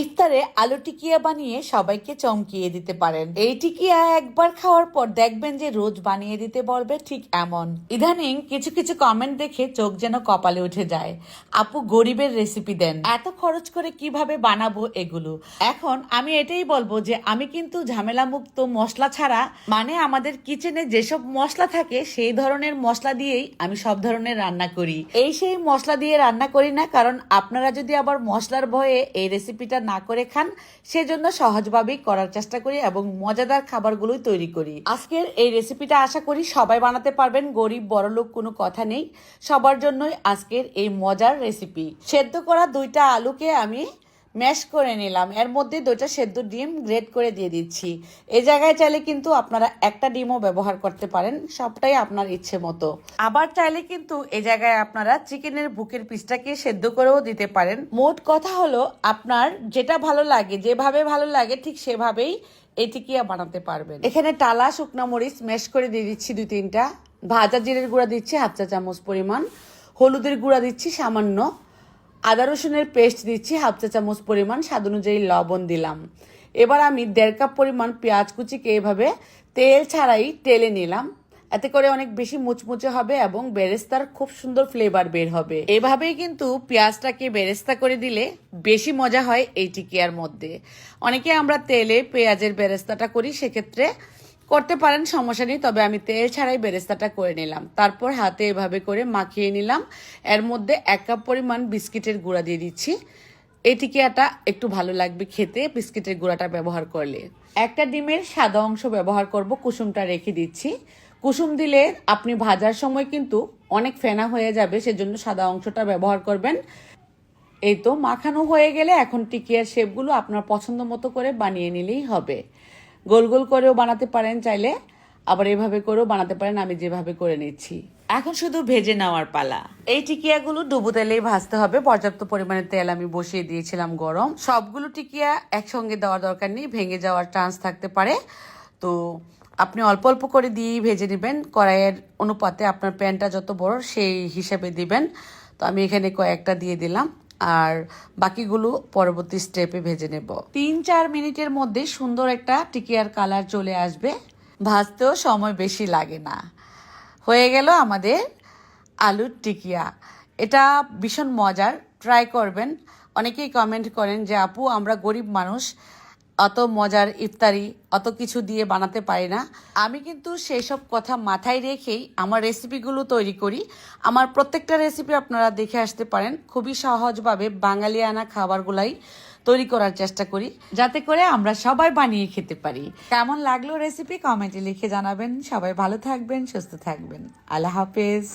ইফতারে আলু টিকিয়া বানিয়ে সবাইকে চমকিয়ে দিতে পারেন। এই টিকিয়া একবার খাওয়ার পর দেখবেন যে রোজ বানিয়ে দিতে বলবে ঠিক এমন। ইদানিং কিছু কিছু কমেন্ট দেখে চোখ যেন কপালে উঠে যায়। আপু গরিবের রেসিপি দেন। এত খরচ করে কীভাবে বানাবো এগুলো? এখন আমি এটাই বলব যে আমি কিন্তু ঝামেলা মুক্ত মশলা ছাড়া মানে আমাদের কিচেনে যেসব মশলা থাকে সেই ধরনের মশলা দিয়েই আমি সব ধরনের রান্না করি। এই সেই মশলা দিয়ে রান্না করি না, কারণ আপনারা যদি আবার মশলার ভয়ে এই রেসিপিটা না করে খান, সেজন্য সহজভাবেই করার চেষ্টা করি এবং মজাদার খাবারগুলোই তৈরি করি। আজকের এই রেসিপিটা আশা করি সবাই বানাতে পারবেন, গরিব বড়লোক কোনো কথা নেই। সবার জন্যই আজকের এই মজার রেসিপি। সেদ্ধ করা দুইটা আলুকে আমি ম্যাশ করে নিলাম। এর মধ্যে দুইটা সেদ্ধ ডিম গ্রেট করে দিয়ে দিচ্ছি। এই জায়গায় চাইলে কিন্তু আপনারা একটা ডিমও ব্যবহার করতে পারেন, সবটাই আপনার ইচ্ছে মতো। আবার চাইলে কিন্তু এই জায়গায় আপনারা চিকেনের বুকের পিসটাকে সেদ্ধ করেও দিতে পারেন। মোট কথা হলো, আপনার যেটা ভালো লাগে, যেভাবে ভালো লাগে ঠিক সেভাবেই এই টিকিয়া বানাতে পারবেন। এখানে টালা, শুকনা মরিচ ম্যাশ করে দিয়ে দিচ্ছি দুই তিনটা। ভাজা জিরের গুঁড়া দিচ্ছি হাফ চা চামচ পরিমাণ। হলুদের গুঁড়া দিচ্ছি সামান্য। আদা রসুনের পেস্ট দিচ্ছি হাফ চা চামচ পরিমাণ, স্বাদ অনুযায়ী লবণ দিলাম। এবার আমি দেড় কাপ পরিমাণ পেঁয়াজ কুচিকে এভাবে তেল ছাড়াই টেলে নিলাম। এতে করে অনেক বেশি মুচমুচে হবে এবং বেরেস্তার খুব সুন্দর ফ্লেভার বের হবে। এভাবেই কিন্তু পেঁয়াজটাকে বেরেস্তা করে দিলে বেশি মজা হয় এই টিকিয়ার মধ্যে। অনেকে আমরা তেলে পেঁয়াজের বেরেস্তাটা করি, সেক্ষেত্রে করতে পারেন, সমস্যা নেই, তবে আমি তেল ছাড়াই বেরেস্তাটা করে নিলাম। তারপর হাতে এভাবে করে মাখিয়ে নিলাম। এর মধ্যে এক কাপ পরিমাণ বিস্কিটের গুঁড়া দিয়ে দিচ্ছি। এই টিকিয়াটা একটু ভালো লাগবে খেতে, বিস্কিটের গুঁড়াটা ব্যবহার করলে। একটা ডিমের সাদা অংশ ব্যবহার করব, কুসুমটা রেখে দিচ্ছি। কুসুম দিলে আপনি ভাজার সময় কিন্তু অনেক ফেনা হয়ে যাবে, সেজন্য সাদা অংশটা ব্যবহার করবেন। এই তো মাখানো হয়ে গেলে এখন টিকিয়ার শেপগুলো আপনার পছন্দ মতো করে বানিয়ে নিলেই হবে। গোল গোল করেও বানাতে পারেন চাইলে, আবার এভাবে করেও বানাতে পারেন, আমি যেভাবে করে নিচ্ছি। এখন শুধু ভেজে নেওয়ার পালা। এই টিকিয়াগুলো ডুবো তেলেই ভাজতে হবে। পর্যাপ্ত পরিমাণে তেল আমি বসিয়ে দিয়েছিলাম গরম। সবগুলো টিকিয়া একসঙ্গে দেওয়ার দরকার নেই, ভেঙে যাওয়ার চান্স থাকতে পারে। তো আপনি অল্প অল্প করে দিয়েই ভেজে নেবেন। কড়াইয়ের অনুপাতে আপনার প্যানটা যত বড় সেই হিসাবে দিবেন। তো আমি এখানে কয়েকটা দিয়ে দিলাম। আর বাকিগুলো পরবর্তী স্টেপে ভেজে নেব। তিন চার মিনিটের মধ্যে সুন্দর একটা টিকিয়ার কালার চলে আসবে। ভাজতেও সময় বেশি লাগে না। হয়ে গেল আমাদের আলুর টিকিয়া। এটা ভীষণ মজার। ট্রাই করবেন। অনেকেই কমেন্ট করেন যে, আপু, আমরা গরিব মানুষ অত মজার ইফতারি, অত কিছু দিয়ে বানাতে পারি না। আমি কিন্তু সেই সব কথা মাথায় রেখেই আমার রেসিপিগুলো তৈরি করি। আমার প্রত্যেকটা রেসিপি আপনারা দেখে আসতে পারেন। খুবই সহজভাবে বাঙালিয়ানা খাবারগুলাই তৈরি করার চেষ্টা করি, যাতে করে আমরা সবাই বানিয়ে খেতে পারি। কেমন লাগল রেসিপি? কমেন্টে লিখে জানাবেন। সবাই ভালো থাকবেন, সুস্থ থাকবেন। আল্লাহ হাফেজ।